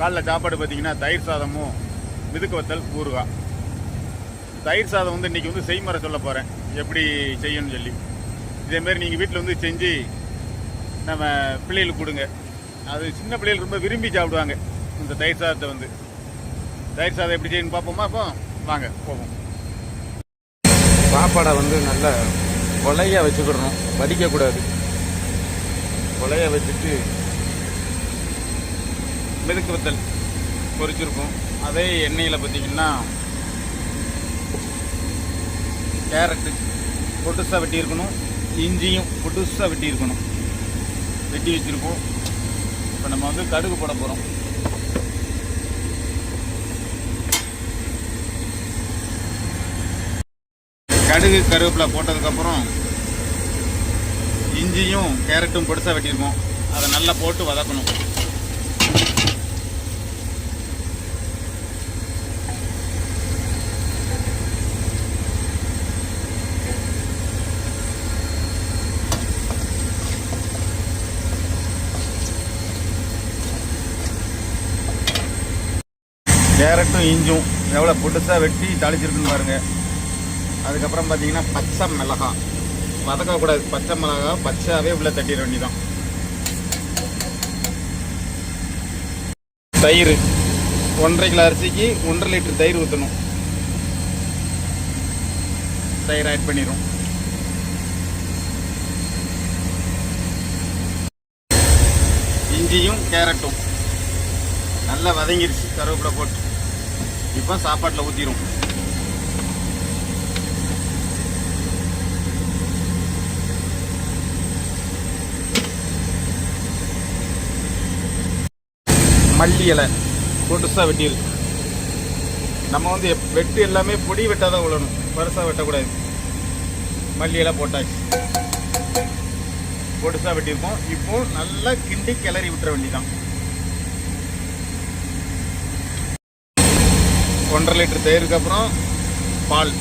காலைல சாப்பாடு பார்த்தீங்கன்னா தயிர் சாதமும் மிதுக்கு வத்தல் ஊறுகாய் தயிர் சாதம் வந்து இன்றைக்கி வந்து செய்முறை சொல்ல போகிறேன் எப்படி செய்யணும்னு சொல்லி. இதேமாரி நீங்கள் வீட்டில் வந்து செஞ்சு நம்ம பிள்ளைகளுக்கு கொடுங்க. அது சின்ன பிள்ளைகள் ரொம்ப விரும்பி சாப்பிடுவாங்க இந்த தயிர் சாதத்தை வந்து. தயிர் சாதம் எப்படி செய்யணும் பார்ப்போமா? அப்போ வாங்க போவோம். சாப்பாடை வந்து நல்ல கொலையாக வச்சுக்கிடணும். வடிக்கக்கூடாது. கொலையாக வச்சுட்டு மெதுக்கு வத்தல் பொரிச்சிருக்கும் அதே எண்ணெயில் பார்த்தீங்கன்னா கேரட்டு பொட்டுசாக வெட்டியிருக்கணும் இஞ்சியும் பொட்டுசாக வெட்டியிருக்கணும் வெட்டி வச்சுருக்கோம் இப்போ நம்ம வந்து கடுகு போட போகிறோம் கடுகு கருவேப்பிலை போட்டதுக்கப்புறம் இஞ்சியும் கேரட்டும் பொடிசாக வெட்டியிருக்கோம் அதை நல்லா போட்டு வதக்கணும். கேரட்டும் இஞ்சும் எவ்வளோ புதுசாக வெட்டி தாளிச்சிருக்குன்னு பாருங்க. அதுக்கப்புறம் பார்த்தீங்கன்னா பச்சை மிளகா வதக்கக்கூடாது பச்சை மிளகா பச்சாவே உள்ள தட்டிட வேண்டிதான் தயிர். ஒன்றரை கிலோ அரிசிக்கு ஒன்றரை லிட்டர் தயிர் ஊற்றணும் தயிர் ஆட் பண்ணிடும் இஞ்சியும் கேரட்டும். நல்லா வதங்கிருச்சு. கருவேப்பிலை போட்டு. இப்போ சாப்பாட்டில் ஊற்றிடும் மல்லி இலை பொடுசாக வெட்டியிருக்கு நம்ம வந்து வெட்டு எல்லாமே பொடி வெட்டாதான் தான் விழணும் பெருசாக வெட்டக்கூடாது. மல்லி இலை போட்டாச்சு. பொடுசாக வெட்டியிருக்கோம். இப்போ நல்லா கிண்டி கிளறி விட்டுற வேண்டிதான் ஒன்றரை லிட்டர் தயிருக்கு அப்புறம் பால்.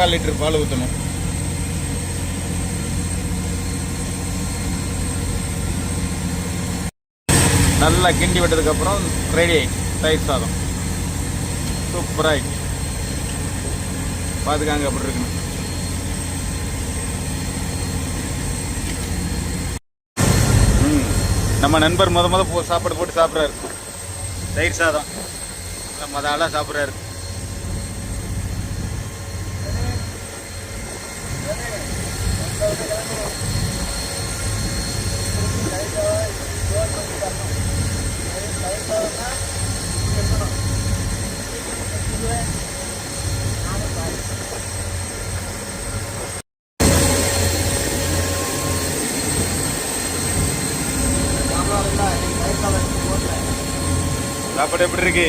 முக்கால் லிட்டர் பால் ஊற்றணும் நல்லா கிண்டி விட்டதுக்கு அப்புறம் ரெடி ஆகிடுச்சு தயிர் சாதம். சூப்பராக ஆயிடுச்சு. பார்த்துக்காங்க அப்படி இருக்குன்னு. நம்ம நண்பர் முத முத சாப்பாடு போட்டு சாப்பிட்றாரு. தயிர் சாதம். மத ஆளாக சாப்பிட்றாரு. சாப்பாடு எப்படி இருக்கு